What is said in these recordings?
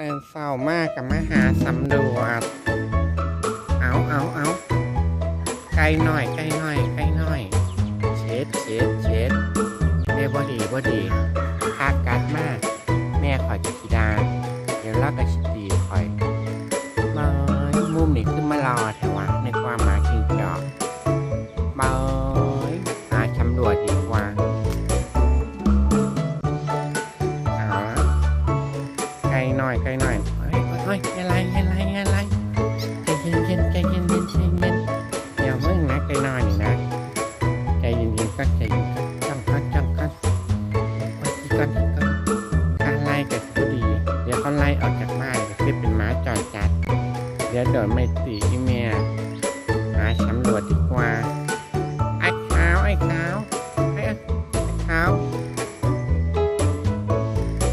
ตื่นเศร้ามากกับมหาสำรวจ เอาเอาเอาไกลหน่อยไกลหน่อยไกลหน่อย เช็ดเช็ดเช็ดเรียบดีบดี เดี๋ยวโดนไม่ตีเมียหาสำรวจดีกว่า ไอ้ขาว ไอ้ขาว ไอ้ไอ้ขาว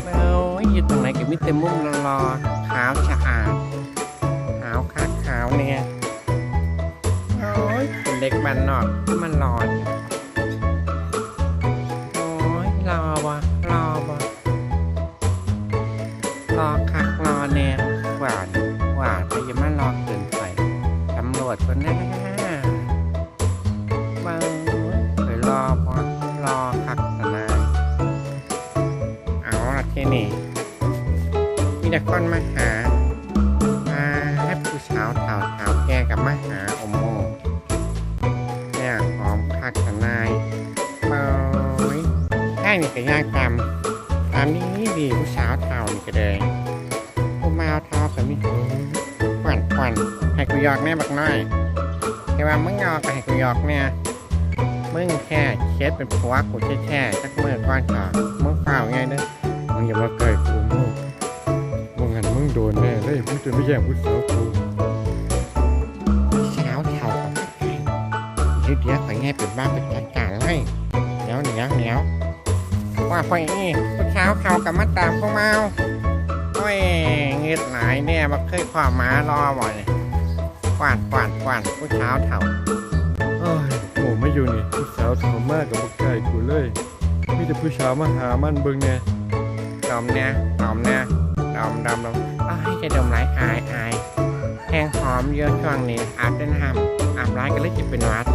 โอ้ยอยู่ตรงไหนก็มีแต่มุมรอๆขาวสะอาดขาวคักขาวเนี่ยโอ้ยเป็นเด็กบ้านนอกมันรออยู่โอ้ยรอวะรอวะรอคักรอเนี่ยหวานหวา อยังมารอเกินไปตำรวจคนหน้าเบ้าไปรอพอรอคักสนายเอาละที่นี่ มีแต่คนมาหา มาให้ผู้สาวเต่าเต่าแก่กับมาหาอมโมเนี่ยหอมคักกันนายเบยแค่นี้ก็ยากตามตามนี้ดีผู้สาวเต่านี่ก็เลยผู้มาเท้ากับมี หูควันให้กูหยอกแม่บักน้อยแต่ว่ามึงหยอกกับให้กูหยอกเนี่ยมึงแค่เคสเป็นผัวกูแค่ๆสักมือก่อนก่อนมึงเปล่าไงเด้อมึงอย่ามาเกิดกูมึงมึงหันมึงโดนแน่เลยมึงจะไม่แย่งผู้สาวกูสาวเท่ากับเดี๋ยวเดี๋ยวขอแง่เป็นบ้าเป็นจัดการเลยเหนียวเหนียวเหนียวว่าไปนี่ผู้สาวเท่ากับมาตามพวกเมา โอ้ยเงืดหลายเนี่ยมาเคยความมารอบ่อยกวาดกวาดกวาดผู้สาวเท่าเอ้ยโอ้ไม่อยู่นี่ผู้สาวโทรมากกับพวกไก่กูเลยมีแต่ผู้สาวมาหามันเบิ่งแน่ดมเนี่ยดมเนี่ยดมดมดมอ้ายจะดมหลายอายอายแห้งหอมเยอะช่วงนี้อาบเป็นหำอาบร้ายก็เลยจะเป็นหวัด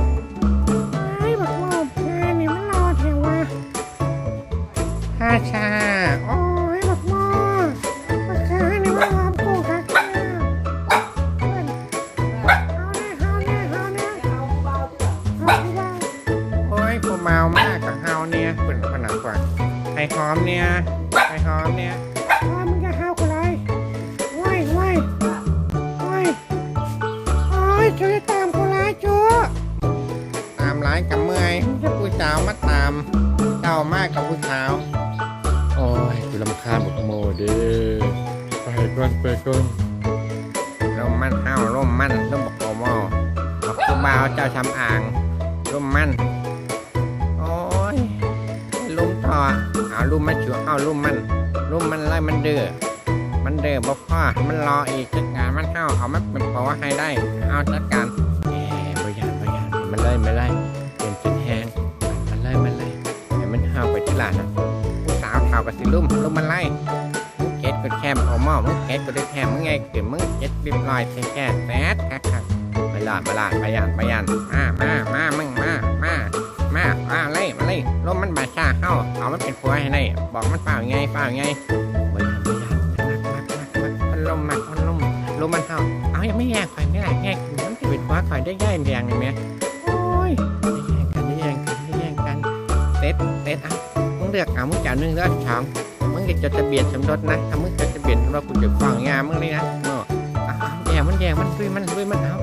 เฮาเนี่ยเป็นขนาดกว่าไอ้หอมเนี่ยไอ้หอมเนี่ยว่ามึงจะห้าวกูเลยว้ายว้ายว้ายโอ้ยช่วยตามกูเลยจูตามร้ายกับเมื่อยมึงจะผู้สาวมาตามเจ้ามากกับผู้สาวโอ้ยกูลำคาญบักโมเด้อไปก่อนไปก่อนลมมันห้าวลมมันลมบอกโอมอบอกกูบ่าวเจ้าชำอ่างลมมัน ลุมมันชัวเอาลุมมันลุมมันเลยมันเดือมันเดือบ่พ่อมันรออีกจัดการมันเข้าเอามันเป็นปอให้ได้เอาจัดการแหมบริยานบริยานมันเลยมันเลยเป็นจิตแหงมันเลยมันเลยให้มันเข้าไปที่หลานนะผู้สาวเท่ากับสิลุ่มลุ่มมันไล่มึงเก็ตก็แคมเอาหม้อมึงเก็ตก็ได้แคมมึงไงเกิดมึงเก็ตเรียบร้อยแค่แค่แป๊ดคักคักไปลาดไปลาดไปยานไปยานมามามามึงมามามามา ลมมันบาดชาเข้าเอามันเป็นผัวให้ได้บอกมันเปล่าไงเปล่าไงบริหารบริหารมักมักมักมันลมมักมันลมลมมันเข้าเอายังไม่แย่งข่อยไม่ได้แย่งมันจะเป็นผัวข่อยได้แย่แดงเลยไหมโอ้ยได้แย่งกันได้แย่งกันได้แย่งกันเต็ดเต็ดอะมึงเลือกเอามึงจ่ายหนึ่งเลือกสองมึงจะจดทะเบียนสมรสนะถ้ามึงจดทะเบียนสมรสกูจะฟังงานมึงเลยนะเนาะอะแย่มันแย่มันลุยมันลุยมันเอา